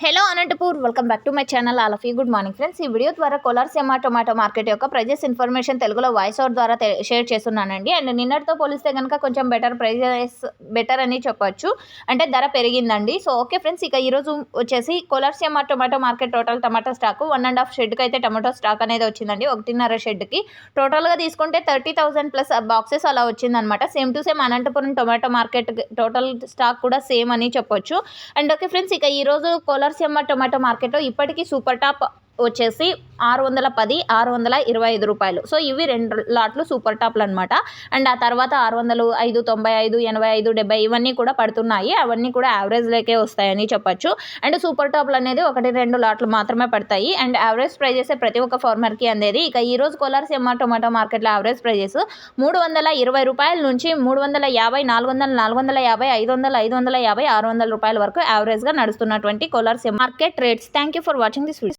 Hello Anantapur welcome back to my channel all of you. Good morning friends. ఈ video ద్వారా Kolarseema tomato market యొక్క prices information తెలుగులో voice out ద్వారా share చేస్తున్నానండి. And నిన్నటితో పోలిస్తే కనుక కొంచెం బెటర్ ప్రైజెస్ బెటర్ అని చెప్పొచ్చు. అంటే ధర పెరిగిందండి. So okay friends. ఇక ఈరోజు వచ్చేసి Kolarseema tomato market total tomato stock one and half షెడ్కి అయితే టమాటో స్టాక్ అనేది వచ్చిందండి. ఒకటిన్నర షెడ్కి. టోటల్గా తీసుకుంటే థర్టీ థౌసండ్ ప్లస్ బాక్సెస్ అలా వచ్చిందనమాట. Same to same Anantapuram tomato market total stock కూడా సేమ్ అని చెప్పొచ్చు. And okay friends. ఇక ఈరోజు కోలార్సీమ టొమాటో మార్కెట్లో ఇప్పటికీ సూపర్ టాప్ వచ్చేసి ఆరు వందల పది ఆరు వందల ఇరవై ఐదు రూపాయలు. సో ఇవి రెండు లాట్లు సూపర్ టాప్లు అనమాట అండ్ ఆ తర్వాత ఆరు వందలు ఐదు తొంభై ఐదు ఎనభై ఐదు డెబ్బై ఇవన్నీ కూడా పడుతున్నాయి. అవన్నీ కూడా యావరేజ్లోకే వస్తాయని చెప్పొచ్చు. అండ్ సూపర్ టాప్లు అనేది ఒకటి రెండు లాట్లు మాత్రమే పడతాయి. అండ్ యావరేజ్ ప్రైజెస్ ప్రతి ఒక్క ఫార్మర్కి అందేది. ఇక ఈ రోజు కోలార్సీమ టొమాటో మార్కెట్లో యావరేజ్ ప్రైజెస్ మూడు వందల ఇరవై రూపాయల నుంచి మూడు వందల యాభై నాలుగు వందల నాలుగు వందల యాభై ఐదు వందల ఐదు వందల యాభై ఆరు వందల రూపాయల వరకు యావరేజ్గా నడుస్తున్నటువంటి Kolarseema market rates. Thank you for watching this video